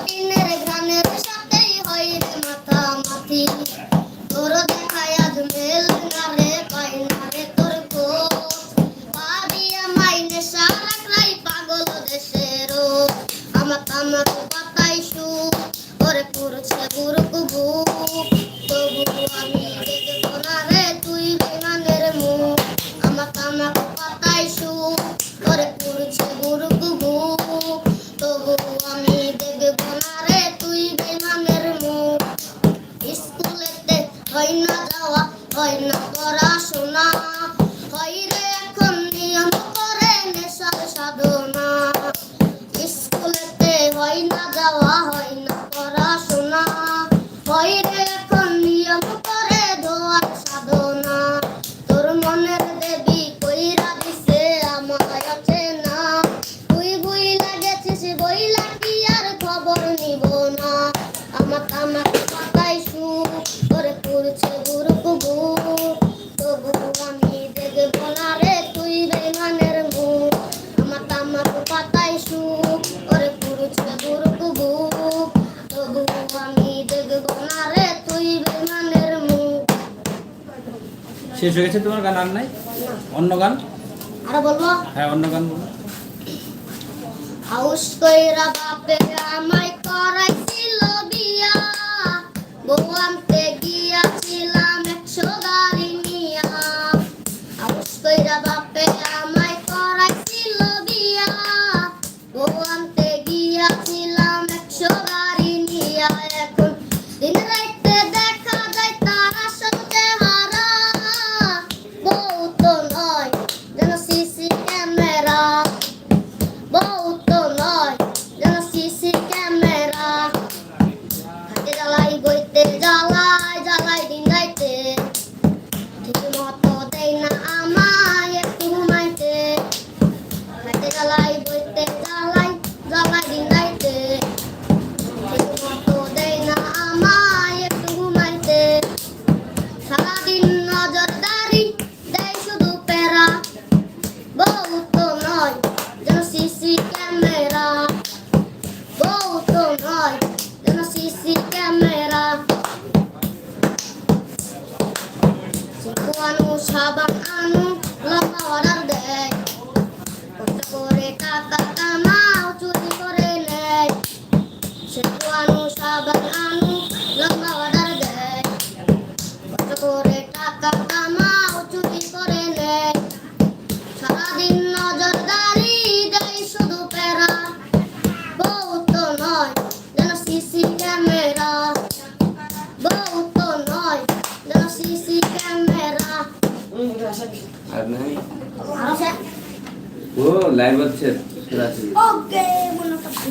টিনের ঘ্রাণের সাথেই হয় রে মাথামাথি তোর দেখায় আজ মেল না রে পাই না রে তোর খোঁজ পাবি আমায় নেশা রাখলাই পাগল দেশের আমার তামাক পাতাই সু আমি দেখব না রে তুই বিমানের হয় না যাওয়া হয় না পড়াশোনা হয় রে এখন নিয়ম করে নেশার সাধনা। স্কুলেতে হয় না যাওয়া, হয় না পড়াশোনা হয় রে এখন নিয়ম করে ধোয়ার সাধনা। তোর মনের দেবী কইরা দিছে, আমায় আছে না। তুই বই লাগেছিস, বইলা কি আর খবর নিব না? আমার তামাক শেষ হয়ে গেছে তোমার গান আর নাই? অন্য গান? আরও বলব? হ্যাঁ অন্য গান বলো। হাউস কইরা বাপে আমায় করাইছিল বিয়া। বউ আনতে গিয়াছিলাম একশো গাড়ি নিয়া। হাউস কইরা বাপে আমায় não sabe আর নাই আছে ও লাইভ হচ্ছে ওকে মনে করছি